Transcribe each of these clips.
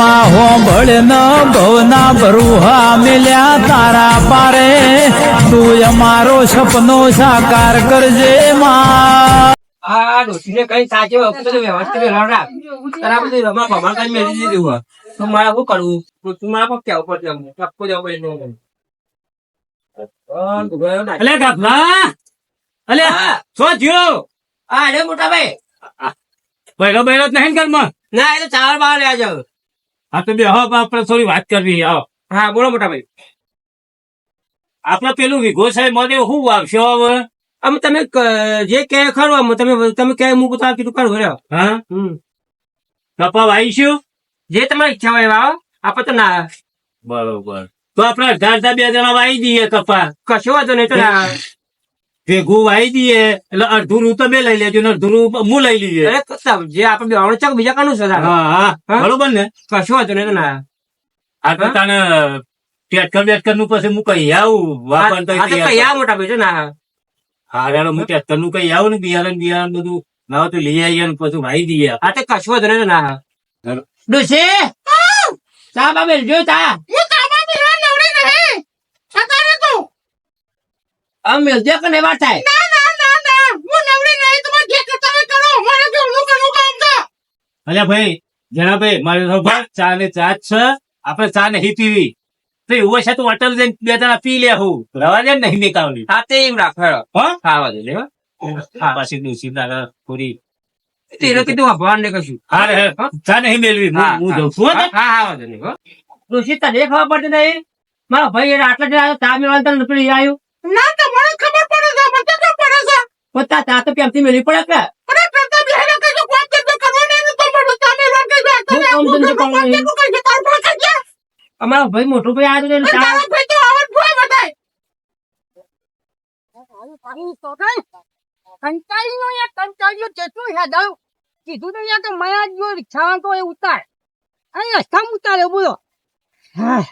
માં હોંભળ ન ભવના બરુહા મિલ્યા તારા પારે તું અમારો સપનો સાકાર કરજે માં આ ડોશીને કઈ સાચે વખતે વ્યવસ્થિત વ્યવહાર રાખ. તારે આ રમા ભમા કરીને મેલી દીધું હોય. તો મારે શું કરવું તું મારા પર કેવું પડશે ટપકો જવું પડે એનો મને. પણ ગયો ના. અલે ગભલા અલે હા. શું થયું હા, અરે મોટા ભાઈ બૈરો બૈરો જ નહીં ઘરમાં ના એ તો ચાર બહાર લેવા જાવ હા તો બે હવે આપણે થોડી વાત કરવી આવો હા. બોલો મોટા ભાઈ આપણે પેલું વિઘો સાહેબ મોદે શું વાવશે હવે? આમ તમે જે કે ખરું આમ તમે તમે કે હું પોતા કીધું બરાબર હા? હમ. કપા વાવીશું? જે તમારી ઈચ્છા હોય વાવો. આપણે તો ના. બરોબર. તો આપણે અઢાર બે જણા વાવી દઈએ કપા. કશો વાંધો નહીં તો ભેગું વાવી દઈએ એટલે અડધું રૂ તમે લઈ લેજો ને અડધું રૂ હું લઈ લઈએ. જે આપણે બેવાનું છે બીજા કાનું છે? હા? બરોબર ને? કશું હતું ને ના. આ તો તને ટેટકર બેટકરનું પછી હું કહી આવું? વાપર તો કહી તો આ મોટા ભાઈ છે ના હા. યાર હું ટેટકરનું કઈ આવું ને બિયારણ બિયારણ બધું. ના તો લઈ આવીએ ને પછી વાવી દઈએ. આ તો કશું હતું ને ના. ચાલો. ડોશી! ચા બા મેલજો ચા. આમ મેલજો કે નહીં વાત થાય. અલ્યા ભાઈ જણા ભાઈ મારે તો ભાઈ ચા ને ચા જ છે. આપણે ચા નહીં પીવી. તો એવું છે તું અટલ જઈને બે જણા પી લે હું. રવા દે નહીં નીકળવાની હા તે એમ રાખો હા? ખાવા વાંધો નહીં હો. હા. પાછી દૂસરી તારા પૂરી. તેને કીધું ભગવાન ને કશું. હા રે ચા નહીં મેળવી. હું હા, હા. જઉં છું હા હા વાંધો નહીં હો. ડોશી તને ખબર પડતી નહીં? મારા ભાઈ એને આટલા જણા ચા મેળવાનું તને નથી આવ્યું? ના તો મને ખબર પડે છે મને તો પડે છે. પોતા તા તો પ્રેમથી મેળવી પડે કે? અરે કરતા બેહેને કઈ કોમ કરતો કરવો નહીં તો મને તમે રોકે જો હું કામ ધંધો કરવાનો નહીં. તું કઈ તાર પર કઈ અમારો ભાઈ મોટો ભાઈ આવ્યો ને ચા ભાઈ તો આવડ ભાઈ બતાય કંટાળીનો યાર કંટાળીઓ જેટલું હેડાવ કીધું તો યાર કે મયા જો રિક્ષામાં તો એ ઉતાર. અહીંયા રસ્તા ઉતારે બોલો. હા.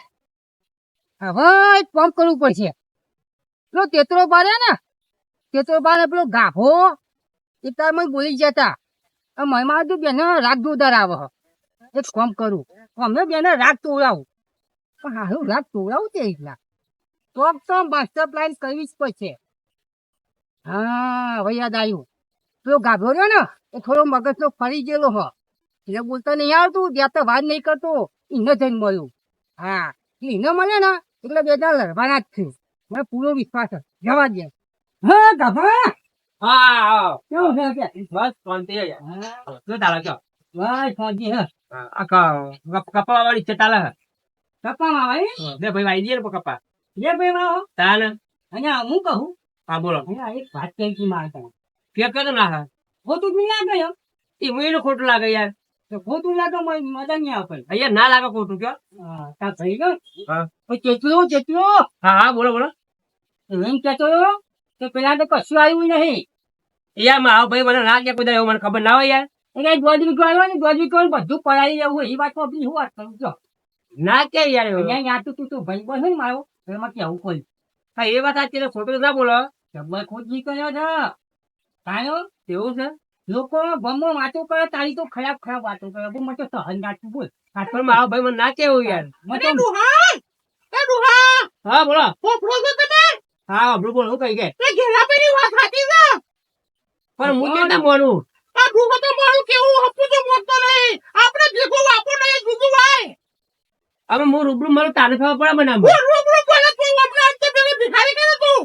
હવે પંપ કરવું પડશે. પેલો તેતરો બારે ને? તેતરો બારે પેલો ગાભો. એ તાર મને બોલી જતા. મહેમાન તું બેને રાગ જોરદાર આવે. એક કોમ કરું. અમે બેને રાગ તોડાવું. પણ હારું, રાગ તોડાવું તે એટલા તો તો માસ્ટર પ્લાન કરવી જ પડશે. હા, હવે યાદ આવ્યું. પેલો ગાભો રહ્યો ને, એ થોડો મગજનો ફરી ગયેલો હ. એને બોલતા નહીં આવતું, ત્યાં તો વાત નહીં કરતો. એને જઈને મળ્યું. હા એને મળે ને, એટલે બે ત્યાં લડવાના જ છે મને પૂરો વિશ્વાસ છે જવા દે. હા ગાભા હા હા. કેવું છે કે બસ શાંતિ છે. હા. શું ચાલે ફોજી હે આ ક- કપ- કપા વાળી છે ચાલે છે. કપામાં ભાઈ બે ભાઈ વાઈ ને કપા. જે ભાઈ મારો તાને. અહીંયા હું કહું? હા બોલો. એક વાત કહી હતી મારે તને. કે કે તો ના ખોટું નહીં લાગે એ ખોટું લાગે યાર. ખોટું લાગે મજા નહીં આવે અહીંયા ના લાગે ખોટું કયો? હા ભાઈ ગયો? હા. હા હા બોલો બોલો. એમ કેતો કે પેલા તો કશું આવ્યું નહીં. યાર મારો ભાઈ મને ના કે કોઈ એવું મને ખબર ના હોય યાર. એ કઈ દોઢ વીઘો આવ્યો ને દોઢ વીઘો બધું પડાવી જવું એ વાત આપણી શું વાત કરું? છો ના કે યાર યાર તું તું ભાઈ બસ ને મારો? એમાં કેવું કોઈ હા એ વાત સાચી ખોટું ના બોલો. જબ્બર ખોટ નીકળ્યો છે. કાયો તેવું છે? લોકો ગમો વાતો કરે તારી તો ખરાબ ખરાબ વાતો કરે. બહુ મને સહન ગાતું બોલ. પણ મારો ભાઈ મને ના કેવું યાર. મને હા બોલો. પોપડો તો તમે? હા બોલો બોલો હું કઈ કે? એ ઘેરાભાઈની વાત સાચી છે? પણ હું કેમ ના બોલું? આ ડુહો તો મારું કેવું હપું તો મોટો નહીં. આપણે ભેગો વાપો નહીં જુદું ભાઈ. હવે હું રૂબરૂ મારું તાને ખબર પડે મને. હું રૂબરૂ પડે તું આપણે અંતે પેલી ભિખારી કરે તું.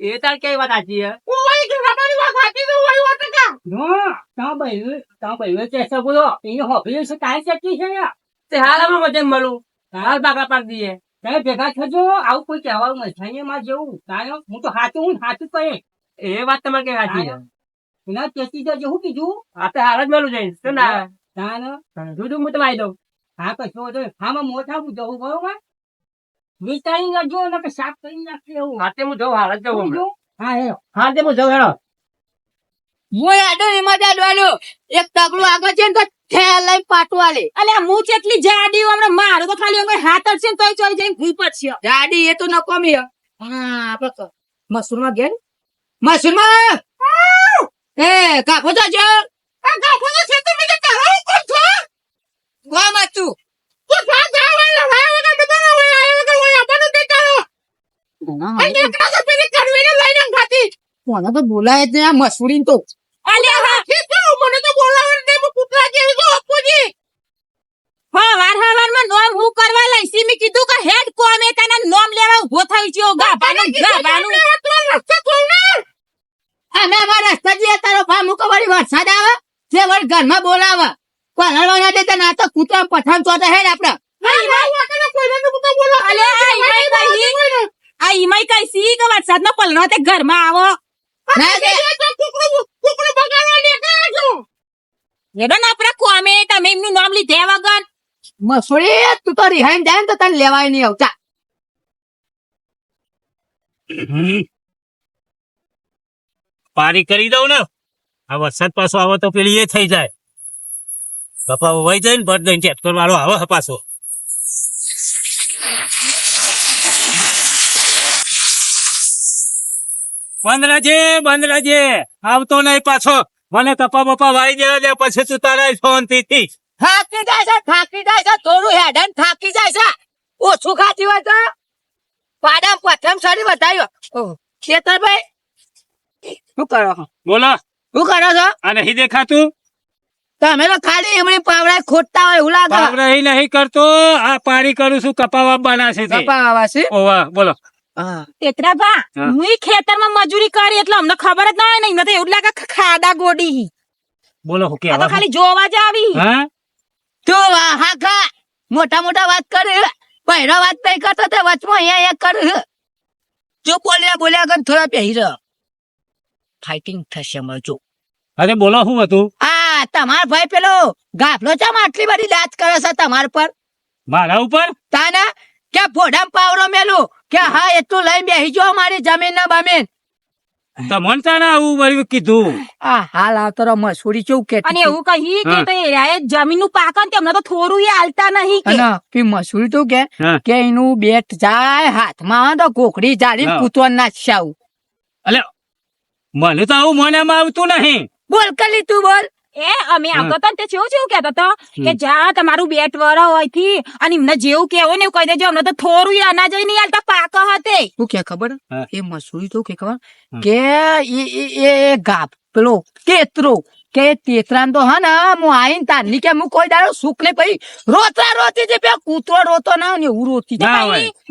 એ તાર કઈ વાત સાચી છે? ઓય ઘેરાભાઈની વાત સાચી છે ઓય વાત કા ના તા ભાઈ તા ભાઈ કે બોલો એ હોભી છે કાઈ સકી છે? યાર તે હાલ અમે મજે મળું. હાલ બાગા પાક દઈએ. તમે ભેગા થજો આવું કોઈ કહેવાનું નથી. માં જેવું. કાયો હું તો હાચું હું હાચું કહે એ વાત તમારે કઈ સાચી છે? એના તેતી તો જેવું કીધું? આ હાલ જ મળું જઈશ. તો ના? ના જુદું હું તમારી દઉં. હા કશો વાંધો નહીં. હામાં મોટા હું જવું બરોબર? વિચારી નાખજો ને કે સાફ કરી નાખશે એવું. હાથે હું જઉં હાલ જ જવું હા એ હા તે હું જઉં હેડો હું આડો એમાં જ એક તગડું આગળ છે ને ઠેલાઈ પાટવાલે અલે હું કેટલી જાડી હમણે મારો તો ખાલી અંગે હાથ જ છે ને તોય ચોરી જઈને ઘૂઈ પડશે જાડી એ તો ન કોમી. બોલાય જ હવાર હવારમાં નોમ હું કરવા લઈશી. મેં કીધું કે હેડ કોમે તને નોમ લેવા ઊભો થઈ ગયો અમે અમારા રસ્તા જઈએ તારો ભા મૂકો વળી વરસાદ આવે જે વળી ઘરમાં બોલાવે. કોઈ હલવા દે ના તો કૂતરા પઠાણ ચોતા હેડ આપડે. આ ઈમાઈ કઈ? સી કે વરસાદનો પલનો તે ઘરમાં આવો? ના ને આપણા કોમે તમે એમનું નામ લીધે વગર. મસૂરી તું તો રિહાઈન જાય ને તો તને લેવાય નહીં આવતા પારી કરી દઉં ને. આ વરસાદ પાછો આવે તો પેલી એ થઈ જાય. કપા વહી જાય ને બટ દઈને ટ્રેક્ટર વાળો આવે પાછો. બંધ રહેજે બંધ રહેજે આવતો નહીં પાછો. મને કપા બપા વાઈ દેવા દે, પછી તું તારા શાંતિથી થાકી જાય છે થાકી જાય છે થોડું હેડન થાકી જાય છે. ઓછું ખાતી હોય તો પાડા પ્રથમ સારી બતાવ્યો ખેતરભાઈ શું કરો છો? બોલો. શું કરો છો? આ નહીં દેખાતું? તમે તો ખાલી એમની પાવડા ખોટતા હોય એવું લાગે. બાપરે એ નહીં કરતો. આ પારી કરું છું કપાવા બનાશે છે કપા આવા છે ઓવા બોલો. તેતરા બા હા. હું ખેતરમાં મજૂરી કરી એટલે અમને ખબર જ ના હોય ને તો એવું લાગે ખાડા ગોડી બોલો હું કે તો ખાલી જોવા જ આવી હા? તું આ હા મોટા મોટા વાત કરે પહેરો વાત નહીં કરતો તે વચમાં અહીંયા એક કર જો બોલ્યા બોલ્યા કર થોડા પહેર ફાઇટિંગ થશે અમારે જો. અરે બોલો શું હતું? આ તમાર ભાઈ પેલો ગાફલો ચમ આટલી બધી લાજ કરે છે તમાર પર? મારા ઉપર? તાના? કે ફોડામ પાવરો મેલું? કે હા એટલું લઈ બેહી જો મારી જમીન ના બમીન. તમને તાને આવું વળી કીધું. આ હાલ આવતો રહો મસૂરી ચેવું કે અને એવું કહી કે તો એરાએ જમીનનું પાકન તેમને તો થોડું એ હાલતા નહીં કે. અને કે મસૂરી તો કે કે એનું બેટ જાય હાથમાં તો કોકડી જાળી હા. કૂતવા નાખ્યા અલે મને તો આવું મને આવતું નહીં. બોલ કલી તું બોલ. એ અમે આવતો તો તે જેવું જેવું કેતો તો કે જા તમારું બેટ વર હોયથી અને એમને જેવું કેવો ને એવું કહી દેજો. અમને તો થોડું અનાજ ય નહીં હાલતા પાક હતે. શું કે ખબર? એ મસૂરી તો કે ખબર? કે એ ગાપ પેલો તેતરો કે તેતરાન તો હા ને હું આઈને તારની કે હું કોઈ દાડો સુખ ને પછી રોતરા રોતી જે પેલા કૂતરો રોતો ના હોય ને હું રોતી ના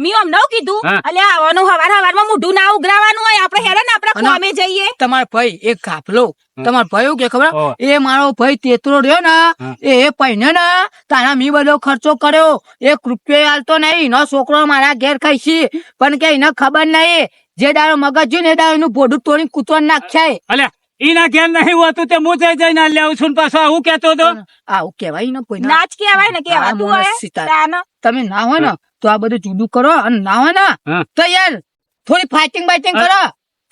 મી હોય. નવ કીધું. અલ્યા આવવાનું હવારમાં મોઢું ના ઉઘરાવાનું હોય આપણે હેડે ને આપણે કોમે જઈએ. તમારો ભાઈ એક ગાફલો હમ. તમારો ભાઈ કે ખબર? એ મારો ભાઈ તેતરો રહ્યો ને એ એ પૈને ને તારા મી બધો ખર્ચો કર્યો. એક રૂપિયો આલતો નહીં એનો છોકરો મારા ઘેર ખાઈશી. પણ કે એને ખબર નહીં જે દાડો મગજ જોયું ને એ દાડો એનું ભોડું તોડી કૂતરો નાખ્યા અલે ઈના ઘેર નહીં હોતું તે હું જઈ જઈને લેવું છું પાછો. આવું કેતો તો આવું કેવાય ને કોઈ નાચ કેવાય ને કેવાતું હોય. તમે ના હોય ને તો આ બધું જુદું કરો અને ના હોય ને તો યાર થોડી ફાઇટિંગ બાઇટિંગ કરો.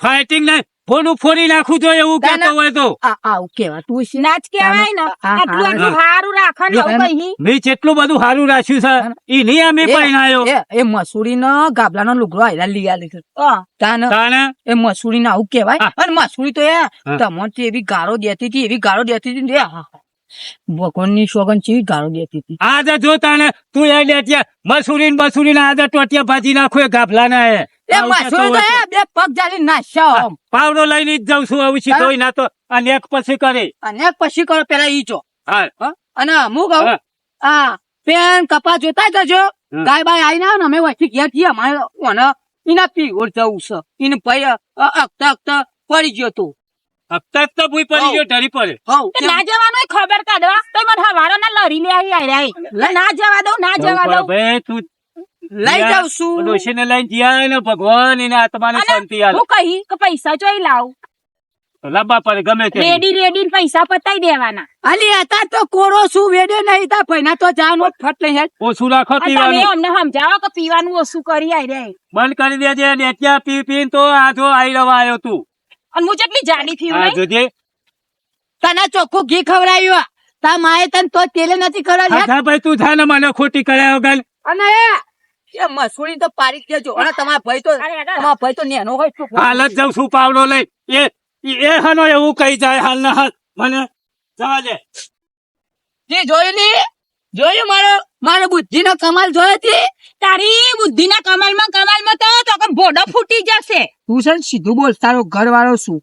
ફાઇટિંગ નહીં. ફોનું ફોડી નાખું તો એવું કેતો હોય તો. આ આવું કેવાતું હશે? નાચ કેવાય ને. આટલું આટલું સારું રાખો ને મેં જેટલું બધું સારું રાખ્યું છે ઈ નહીં અમે પહેણાયો એ મસૂરી નો ગાબલા નો લુગડો આયલા લઈ આલે છે. તાને? એ મસૂરી ને આવું કેવાય. અને મસૂરી તો એ. તમને એવી ગાળો દેતી હતી એવી ગાળો દેતી હતી હા, હા. ભગવાનની સોગન ચેવી ગાળો દેતી હતી? આજે જો તને તું એ લેટિયા મસૂરી ને બસૂરી ને આજે ટોટિયા ભાજી નાખો એ ગાભલા ના એ મસૂરી બે પગ જાલી નાશ્યા પાવડો લઈને જ જાઉં છું આવું સીધો ના તો. આ નેક પછી કરે. અને પછી કરો પેલા ઈ જો? અને હું કહું હા. આ પેન કપા જોતા જજો. ગાય બાય આવી ના અમે વચ્ચે ગયા છીએ અમારે ઓને એના પીવર જવું છે. એને ભાઈ અકતા અકતા પડી ગયો તો. હપ્તા તો ભૂઈ પડી ગયો ઢરી પડે. ના જવાનું ખબર કાઢવા તો મને હવારો ના લરી લે આવી આઈ આઈ. ના જવા દઉં ના જવા દઉં. ભાઈ તું લઈ જાઉં છું. ડોશીને લઈને જ્યાં ને ભગવાન એને આત્માને શાંતિ આલે. હું કહી કે પૈસા જોઈ લાવ. લાંબા પડે ગમે તે રેડી રેડી પૈસા પતાઈ દેવાના. અલી હતા તો કોરો શું વેડે નહીં તા ભાઈના તો જાનો ફટ લઈ જાય ઓછું રાખો પીવાનું. અમને સમજાવો કે પીવાનું ઓછું કરી આઈ રે. બંધ કરી દેજે ને ત્યાં પી પીને તો આજો આઈ રવા આવ્યો તું. અને હું જેટલી જાડી થી આ જોજે તને ચોખ્ખું ઘી ખવડાવ્યું. તા માએ તને તો તેલે નથી ખવડાવ્યું. હા ભાઈ તું થા ને મને ખોટી કર્યા વગર. અને એ એ મસૂરી તો પાડી દેજો. અને તમારા ભાઈ તો. તમારા ભાઈ તો નેનો હોય હાલ જ જાઉં છું પાવડો લઈ. એ એ હનો એવું કહી જાય હાલ ના હાલ. મને જવા દે. જી જોઈ લી જોયું મારો મારો બુદ્ધિનો કમાલ જોયો તે? તારી કમાલમાં કમાલમાં તો તો કે ભોડો ફૂટી જશે. તું છે સીધું બોલ તારો ઘર વાળો શું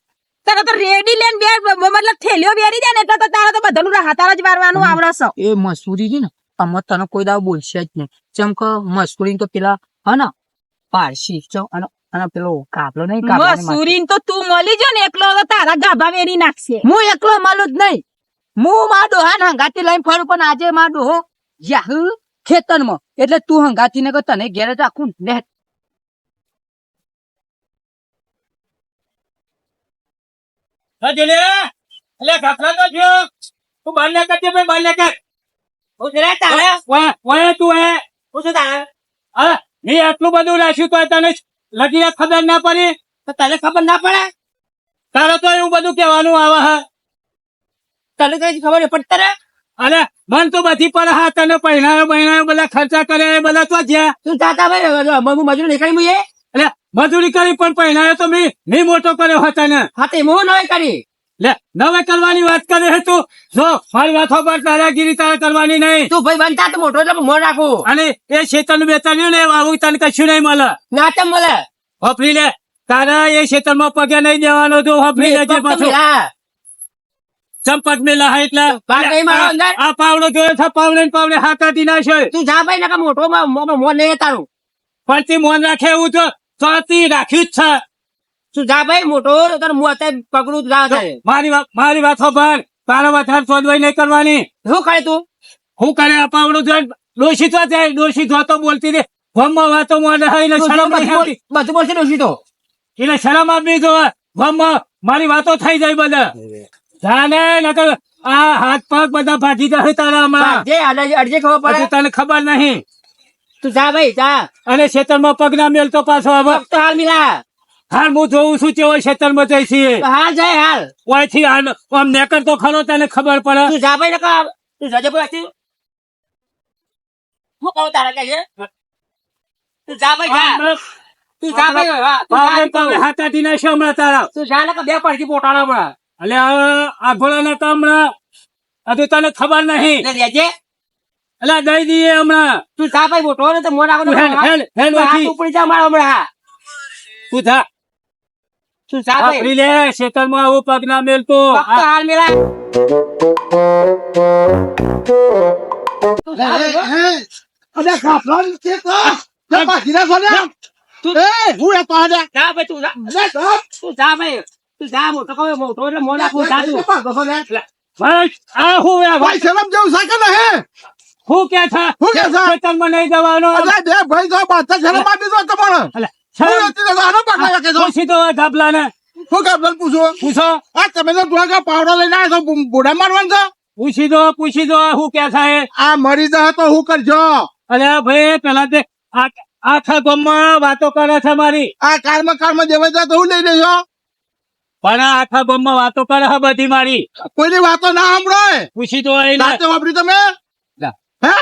તારે તો રેડી લેન બે મતલબ થેલીઓ બેરી દે ને એટલે તો તારે તો બધાનું હાથાર જ વારવાનું આવડે એ મસૂરી છે ને આમાં તને કોઈ દાવ બોલશે જ નહીં. જેમ કે મસૂરી તો પેલા હા ને પારસી છો અને અને પેલો કાપલો નહીં કાપલો મસૂરી તો તું મળી જો ને એકલો તારા ગાભા વેરી નાખશે. હું એકલો મળું જ નહીં. હું માં ડોહા હંગાતી લઈને ફરું પણ આજે માં ડોહો યાહુ ખેતરમાં. એટલે તું હંગાતી ને તને ઘેરે જ ને એટલે ગાફલા તો જો તું બહાર ના કરજે ભાઈ બહાર ના કર. હું જરા તારે. તું હે હું શું તારે? હા મેં આટલું બધું રાખ્યું તો તને લગી ખબર ના પડી? તો તને ખબર ના પડે? તારે તો એવું બધું કહેવાનું આવે હા. તને કઈ ખબર પડતી તારે અરે મન તો બધી પર હા તને પહેણાયો બહેણાયો બધા ખર્ચા કરે બધા તો જ્યાં. તું જાતા ભાઈ હું મજૂર નીકળી મુએ એટલે મજૂરી કરી પણ પહેણાયો તો મેં મેં મોટો કર્યો હતો ને હા તે હું નવે કરી? લે નવે કરવાની વાત કરે છે તું. જો મારી વાતો પર દાદાગીરી તારે કરવાની નહીં. તું ભાઈ બનતા તો મોટો તો મોં રાખું. અને એ શેતન બેતર્યું ને આવું તને કશું નહીં મળે. ના તમ મળે. હોફરી લે તારા એ ક્ષેત્રમાં પગે નહીં દેવાનો તું હોફરી લેજે પાછો. હા ચંપટ મેલા હા એટલે બાર નહીં મારો અંદર? આ પાવડો જોયો છે પાવડે ને પાવડે હાકાતી નાખ્યો તું જા ભાઈ નકા મોટો માં- મોં મોં તારું. ફરતી મોન રાખે એવું તો ચોથી રાખ્યું જ છે. તું જા ભાઈ મોટો તો તને મોં પકડું જા તારે. મારી વાત મારી વાત ખબર તારા વધારે સોદવાઈ નહીં કરવાની. શું કરે તું? હું કરે આ પાવડો જોઈ દોષિત તો જાય દોષિત જો તો બોલતી રે ગમમાં વાતો મોને ને શરમ બધું બોલશે દોષિતો તો. એટલે શરમ આપવી જો ગમમાં મારી વાતો થઈ જાય બધા જાને નકર આ હાથ પગ બધા ભાજી જશે તારા હમણાં જે અડજે ખબર પડે. તને ખબર નહીં. તું જા ભાઈ જા. અને ખેતરમાં પગ ના મેલતો પાછો હવે તો હાલ મિલા. હાલ હું જોઉં છું કેવો ખેતરમાં જઈ છીએ. હાલ જાય હાલ. ઓયથી હાલ આમ નેકર તો ખરો તને ખબર પડે. તું જા ભાઈ નકા તું જજે હતી હું કહું તારા કે છે? તું જા ભાઈ જા. તું જા ભાઈ હા, તું જા. ભાઈ. હાથાથી નાખ્યો હમણાં તારા. તું જા નકા બે પડકી પોટાણા હમણાં. એટલે આ ઘોડા તો હમણાં હજુ તને ખબર નહીં. એટલે લેજે એટલે દઈ દઈએ હમણાં. તું થા ભાઈ મોટો ને તો મોં રાખો તું હેલ હેલ હેલ ઓછી ઉપડી જા મારા હમણાં હા. તું થા તું થા ભાઈ. લે ખેતરમાં આવું પગ ના મેલતો. હાલ મેલા. અરે કાફલા નીચે તો. જા બાકી ના સોને. તું એ હું એ પાડે જા ભાઈ તું જા. તું જા ભાઈ. જા મોટો કહો મોટો એટલે મોં રાખો જા તું પાડો સોને ભાઈ આ હું ભાઈ? શરમ જેવું સાકે ને હે હું કે છે? હું કે છે? ખેતરમાં નહીં જવાનો. અરે બે ભાઈ તો બાતા શરમ આપી દો તમારે. અલા, શરમ તો આનો પકડા કે છો પૂછી ને હું પૂછો પૂછો. આ તમે તો પાવડો લઈને આવ્યા છો બોડા મારવાનું છો? પૂછી દો પૂછી દો હું કે છે? આ મરી જાય તો હું કરજો. અરે ભાઈ પેલા તે આ- આખા ગામમાં વાતો કરે છે મારી. આ કારમાં કારમાં જેવા જાય તો હું લઈ લેજો પણ આખા ગામમાં વાતો કરે છે બધી મારી. કોઈની વાતો ના સાંભળો પૂછી તો એને રાતે વાપરી તમે? હે?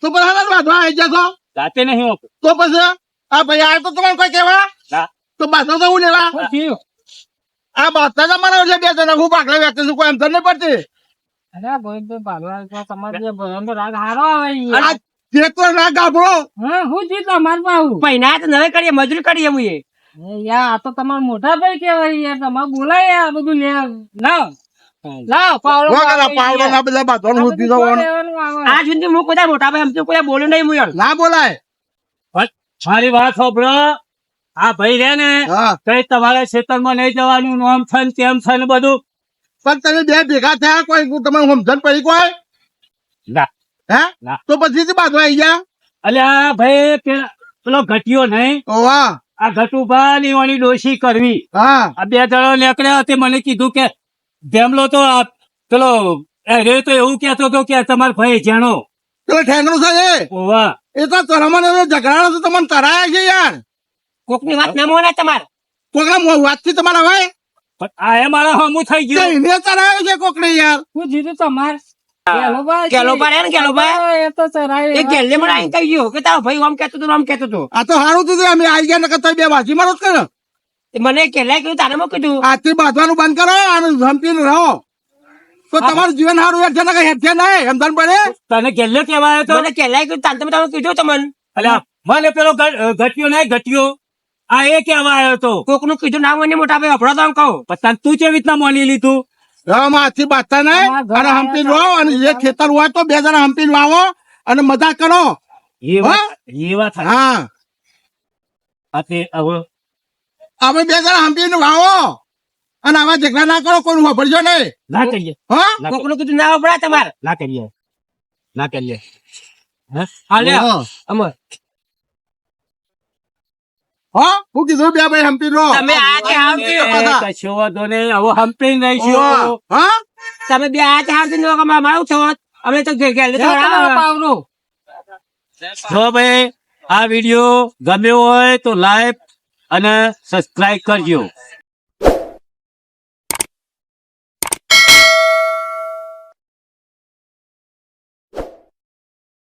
તો પછી હવે વાંધવા આવી જશો. જાતે નહીં તો પછી? આ ભાઈ આ તો તમારે કોઈ કેવા તો બાસો તો હું લેવા? આ બાતા તમારા એટલે બે જણા હું પાકલા વ્યક્તિ છું કોઈ એમ તો નહીં પડતી. અરે ભાઈ તો તમારે જે રાગ હારો આવે ઈ. તો રાગ ના હા હું જીતો મારું પૈના તો નવે કરીએ મજૂરી કરીએ મુએ યાર આ તો તમારા મોટા ભાઈ કેવાય યાર તમારે બોલાય યાર આ બધું લે લાવ લાવ પાવડો પાવડો ના બધા બાંધવાનું હું પીધો આ સુધી હું કોઈ મોટા ભાઈ એમ તો કોઈ બોલ્યો નહીં ના બોલાય. મારી વાત સાંભળો. આ ભાઈ રે ને હા. કઈ તમારે ખેતરમાં નહીં જવાનું નામ છે ને તેમ છે ને બધું. પણ તમે બે ભેગા થયા કોઈ તમે સમજણ પડી કોઈ? ના. હે. તો પછી બાજુ બાંધવા આવી ગયા? એટલે આ ભાઈ પેલો ઘટ્યો નહીં. ઓ વાહ આ ઘટુભા ની ડોશી કરવી. હા. આ બે જણો નીકળ્યા તે મને કીધું કે ધેમલો તો આ પેલો રે તો એવું કેતો હતો કે તમારો ભાઈ જાણો. પેલો ઠેંગણું છે એ. ઓવા. એ તો તરમણ એનો તો તમને તરાયા છે યાર. કોકની વાત ના મોના તમારે? કોકના વાતથી તમારા હોય પણ આ એ મારા હમું થઈ તે ગયું એને તરાયો છે કોકને યાર. હું જીધું તમાર? ને મને આઈને કહી ગયો કે તારો ભાઈ આમ કહેતો હતો ને આમ કહેતો હતો આ તો સારું થયું અમે આવી ગયા નકર તમે બે વાંચી મારો જ કરો તે મને કેલા કીધું તારે મો કીધું. આજથી બાંધવાનું બંધ કરો અને ધમકીને રહો. તો તમારું જીવન સારું હેઠે છે ને કઈ હેઠ નહીં એમ પડે? તને કેલ્લે કેવાય તો? મને કેલાય કીધું તાન તમે તમે કીધું તમને અલ્યા મને પેલો ઘટ્યો નહીં ઘટ્યો. આ એ કેવા આવ્યો તો. કોકનું કીધું નામ મને મોટા ભાઈ અભડો તો કહું. પણ તું કેવી રીતના માની લીધું? હાથથી બાંધતા નહીં. અને હમ્પી લો અને જે ખેતર હોય તો બે જણા હમ્પી વાવો અને મજા કરો. એ વાત હા? હવે બે જણા હંપી વાવો. અને આવા ઝઘડા ના કરો કોઈ વાપરજો નહીં. ના કરીએ. હા. કોકનું કીધું ના અભડા તમારે. ના કરીએ. ના કરીએ. હા? અમર હા? હું કીધું બે ભાઈ હંપી લો તમે કશો વાંધો નહીં હવે. હા? બે આજે તે હામ થયો મારું છો? અમે તો ઘેર ઘેર તો પાવરો જો ભાઈ આ વીડિયો ગમ્યો હોય તો લાઈક અને સબસ્ક્રાઇબ કરજો.